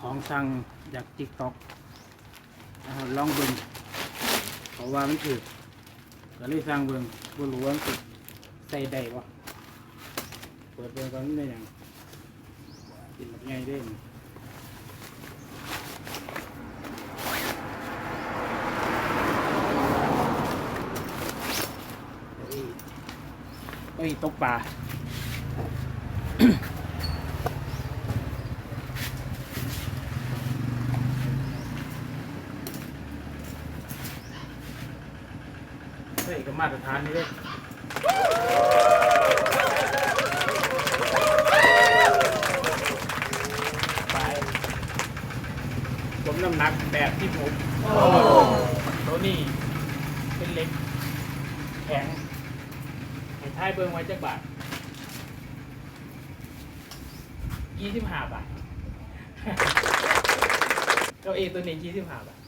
ของสั่งจากติ๊กต็อกนะครับลองเบิ่งเพราะว่ามันถือก็เลยสั่งเบิ่งบ่รู้ว่ามันสิใส่ได้บ่เปิดเบิ่งก่อนมันได้ยังกินแบบไงได้นี่เอ้ยเอ้ยตกปลา เฮ้ยก็มาตรฐานนี่เลยไปผมน้ำหนักแบบที่ผมตัวนี้เป็นเหล็ก แข็งเห็นท้ายเบิ้งไว้จักบาทยี่สิบห้าบาทเก้าเอตัวนี้ยี่สิบห้าบาท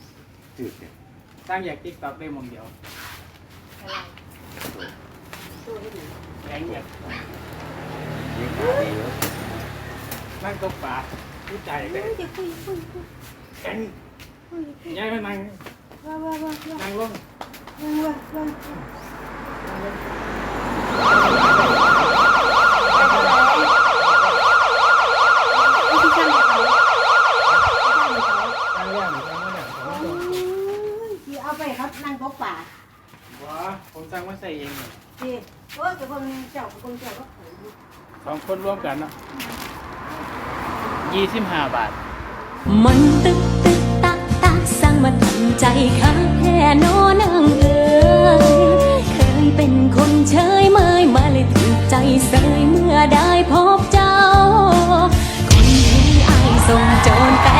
จืดเนี่ยตั้งอยากติ๊กต็อกได้หมองเดียว แข็งแบบยิ่งขายดีเว้ยนั่งตกปลาผู้ใจเลยจะคุยคุยคุยแข็งคุยคุยย้ายมานั่งว่าว่าว่าว่านั่งลงว่าว่านั่งลงไอ้ที่ข้างเขาข้างเขานั่งเรื่องนั่งเรื่องนั่งโอ้ลงยที่เอาไปครับนั่งตกป่า ว้าผมสั่งมาใส่เองเนี่ยที่โอ้ยกับคนเจ้ากับคนเจ้าก็ขายสองคนร่วมกันเนาะยี่สิบห้าบาท มันตึกตึกตักตักสั่งมาทำใจข้าแค่นอนังเอ่ยเคยเป็นคนเฉยเมยมาเลยถูกใจเสยเมื่อได้พบเจ้า คนที่อายส่งโจรแต่